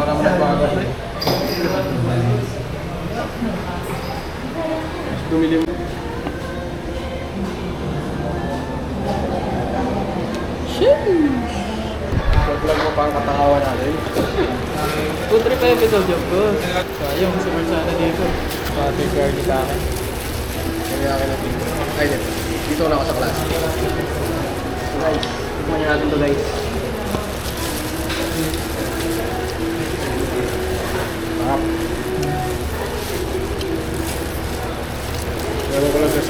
Wala naman nagbago. pre. Bumili mo. Vlog mo pa ang katangawan natin. Two trip episode yung boss. Sayang, super sana dito. Pati garlic akin. Kaya akin natin. Ay, dito. Dito na ako sa class. Guys, tikman niyo natin to guys.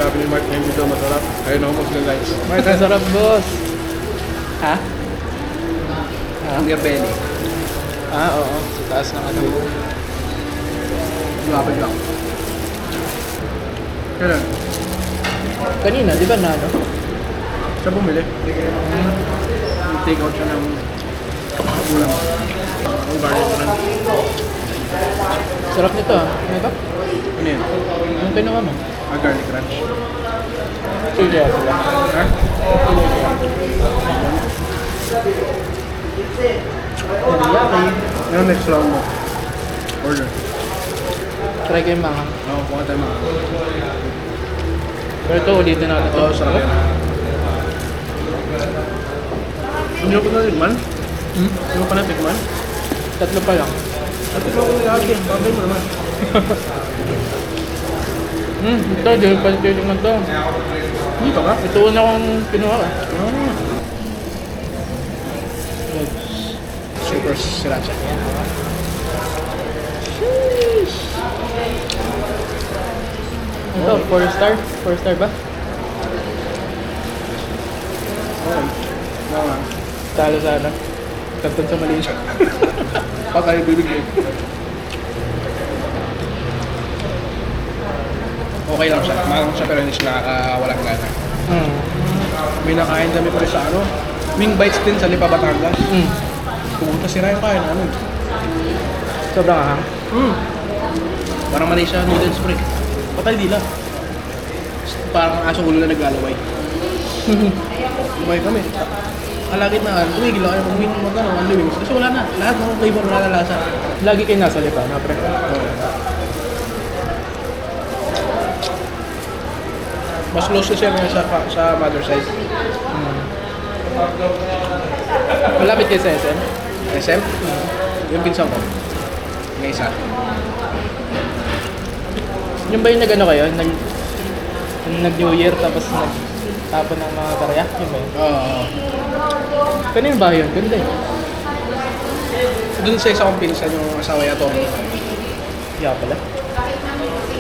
Sasabi ni Mark hindi daw masarap. Ayun ako mas guys. Mark, ang sarap boss. Ha? Ang belly. Ah, oo. Sa taas ng ano. Lumapit lang. Kailan? Kanina, di ba na ano? Siya bumili. Take out siya ng ulam. Ang garlic na. Sarap nito ah. Ano ito? Ano yun? Yung kinuha mo. Ah, garlic ranch. Sige, sila. Ha? Teriyaki. Ano next round mo? Order. Try yung mga. Oo, oh, kuha tayo mga. Pero ito, ulitin natin. Oo, oh, sarap yan. Hindi ko na tikman? Hmm? Hindi ko pa na tikman? Tatlo pa lang. At tikman ko lagi. Bagay mo naman. Hmm, ito, di ko pa titignan to. Dito ka? Ito una kong kinuha ah. Ah. Super sriracha. Ito, 4 star? 4 star ba? Okay. Tama. Talo sana. Kantun sa Malaysia. Pa tayo bibigyan. Okay lang siya. Mahal siya pero hindi siya nakakawalang gana. Hmm. May nakain kami pa rin sa ano. Ming bites din sa Lipa Batangas. Hmm. Pumunta si Ryan kain namin. Sobrang ahang. Hmm. Parang Malaysia noodles pre. Patay dila. Parang asong ulo na naglalaway. Umay kami. Alagit na, tumigil ako yung mag mag ano, ano wings. Kasi wala na. Lahat ng flavor wala na lasa. Lagi kayo nasa lipa, na pre. Mas close siya ngayon sa, sa mother side. Hmm. Malapit kayo sa SM. SM? Yung pinsan ko. May isa. Yung ba yung nag-ano kayo? Nag, nag-New Year tapos nag tapon ng mga karya? Yung ba yun? Oo. Kanino ba yun? Ganda eh. Doon sa isa kong pinsan yung asawa Tommy. Yeah pala.